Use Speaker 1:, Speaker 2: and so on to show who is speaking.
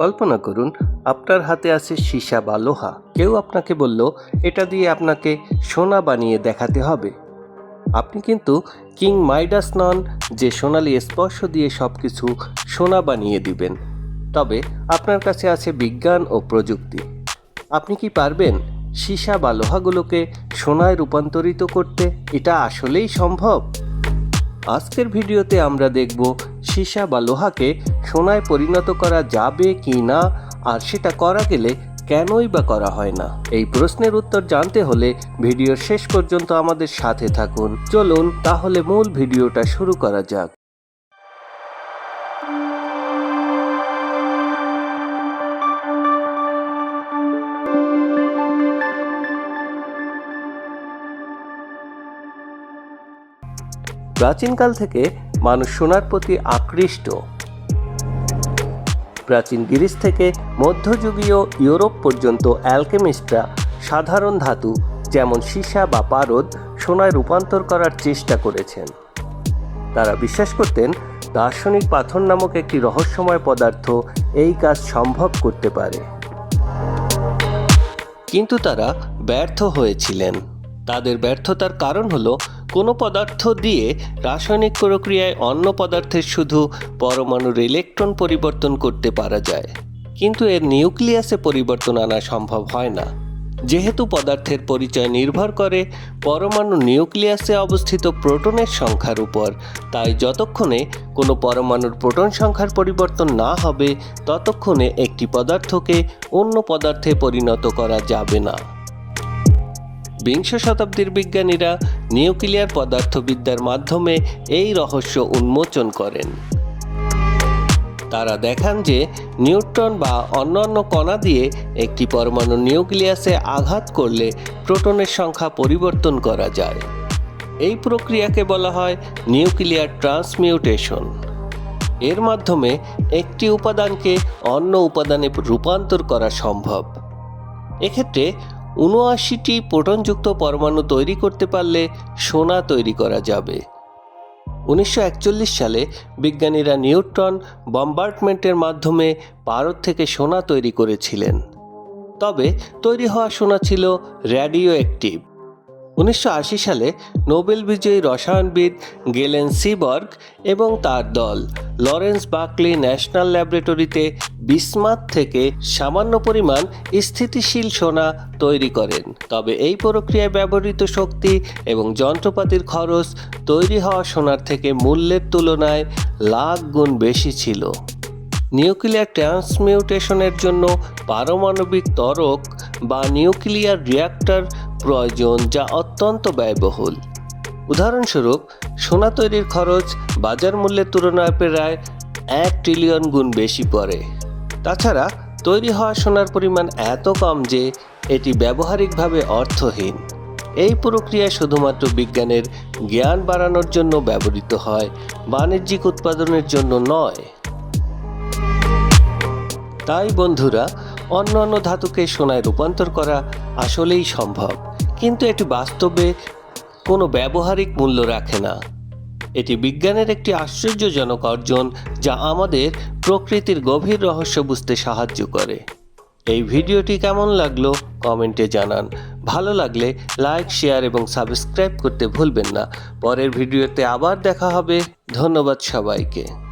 Speaker 1: কল্পনা করুন, আপনার হাতে আছে সীসা বা লোহা। কেউ আপনাকে বলল, এটা দিয়ে আপনাকে সোনা বানিয়ে দেখাতে হবে। আপনি কিন্তু কিং মাইডাস নন, যে সোনালি স্পর্শ দিয়ে সব কিছু সোনা বানিয়ে দিবেন। তবে আপনার কাছে আছে বিজ্ঞান ও প্রযুক্তি। আপনি কি পারবেন সীসা বা লোহাগুলোকে সোনায় রূপান্তরিত করতে? এটা আসলেই সম্ভব? আজকের ভিডিওতে আমরা দেখব সীসা বা লোহাকে সোনায় পরিণত করা যাবে কি না, আর সেটা করা গেলে কেনই বা করা হয় না? এই প্রশ্নের উত্তর জানতে হলে ভিডিওর শেষ পর্যন্ত আমাদের সাথে থাকুন। চলুন, তাহলে মূল ভিডিওটা শুরু করা যাক। প্রাচীনকাল থেকে মানুষ সোনার প্রতি আকৃষ্ট। প্রাচীন গ্রিস থেকে মধ্যযুগীয় ইউরোপ পর্যন্ত অ্যালকেমিস্টরা সাধারণ ধাতু, যেমন সীসা বা পারদ, সোনায় রূপান্তর করার চেষ্টা করেছেন। তারা বিশ্বাস করতেন, দার্শনিক পাথর নামক একটি রহস্যময় পদার্থ এই কাজ সম্ভব করতে পারে। কিন্তু তারা ব্যর্থ হয়েছিলেন। তাদের ব্যর্থতার কারণ হলো কোনো পদার্থ দিয়ে রাসায়নিক প্রক্রিয়ায় অন্য পদার্থের শুধু পরমাণুর ইলেকট্রন পরিবর্তন করতে পারা যায়। কিন্তু এর নিউক্লিয়াসে পরিবর্তন আনা সম্ভব হয় না। যেহেতু পদার্থের পরিচয় নির্ভর করে, পরমাণু নিউক্লিয়াসে অবস্থিত প্রোটনের সংখ্যার উপর। তাই যতক্ষণে কোনো পরমাণুর প্রোটন সংখ্যার পরিবর্তন না হবে, ততক্ষণে একটি পদার্থকে অন্য পদার্থে পরিণত করা যাবে না। বিংশ শতাব্দীর বিজ্ঞানীরা নিউক্লিয়ার পদার্থবিদ্যার মাধ্যমে এই রহস্য উন্মোচন করেন। তারা দেখান যে নিউট্রন বা অন্যান্য কণা দিয়ে একটি পরমাণু নিউক্লিয়াসে আঘাত করলে প্রোটনের সংখ্যা পরিবর্তন করা যায়। এই প্রক্রিয়াকে বলা হয় নিউক্লিয়ার ট্রান্সমিউটেশন। এর মাধ্যমে একটি উপাদানকে অন্য উপাদানে রূপান্তর করা সম্ভব। এক্ষেত্রে উনআশিটি প্রোটনযুক্ত পরমাণু তৈরি করতে পারলে সোনা তৈরি করা যাবে। উনিশশো একচল্লিশ সালে বিজ্ঞানীরা নিউট্রন বম্বার্টমেন্টের মাধ্যমে পারদ থেকে সোনা তৈরি করেছিলেন। তবে তৈরি হওয়া সোনা ছিল রেডিও অ্যাক্টিভ উনিশশো আশি সালে নোবেল বিজয়ী রসায়নবিদ গেলেন সিবর্গ এবং তার দল। লরেন্স বাকলি ন্যাশনাল ল্যাবরেটরিতে বিসমাত থেকে সামান্য পরিমাণ স্থিতিশীল সোনা তৈরি করেন। তবে এই প্রক্রিয়ায় ব্যবহৃত শক্তি এবং যন্ত্রপাতির খরচ তৈরি হওয়া সোনার থেকে মূল্যের তুলনায় লাখ গুণ বেশি ছিল। নিউক্লিয়ার ট্রান্সমিউটেশনের জন্য পারমাণবিক তরক বা নিউক্লিয়ার রিয়াক্টর প্রয়োজন যা অত্যন্ত ব্যয়বহুল। উদাহরণস্বরূপ, সোনা তৈরির খরচ বাজার মূল্যের তুলনায় প্রায় এক ট্রিলিয়ন গুণ বেশি পড়ে। তাছাড়া, তৈরি হওয়া সোনার পরিমাণ এত কম যে এটি ব্যবহারিকভাবে অর্থহীন। এই প্রক্রিয়া শুধুমাত্র বিজ্ঞানের জ্ঞান বাড়ানোর জন্য ব্যবহৃত হয়, বাণিজ্যিক উৎপাদনের জন্য নয়। তাই বন্ধুরা, অন্য অন্য ধাতুকে সোনায় রূপান্তর করা আসলেই সম্ভব। কিন্তু এটি বাস্তবে কোনো ব্যবহারিক মূল্য রাখে না। এটি বিজ্ঞানের একটি আশ্চর্যজনক অর্জন যা আমাদের প্রকৃতির গভীর রহস্য বুঝতে সাহায্য করে। এই ভিডিওটি কেমন লাগল কমেন্টে জানান। ভালো লাগলে লাইক, শেয়ার এবং সাবস্ক্রাইব করতে ভুলবেন না। পরের ভিডিওতে আবার দেখা হবে। ধন্যবাদ সবাইকে।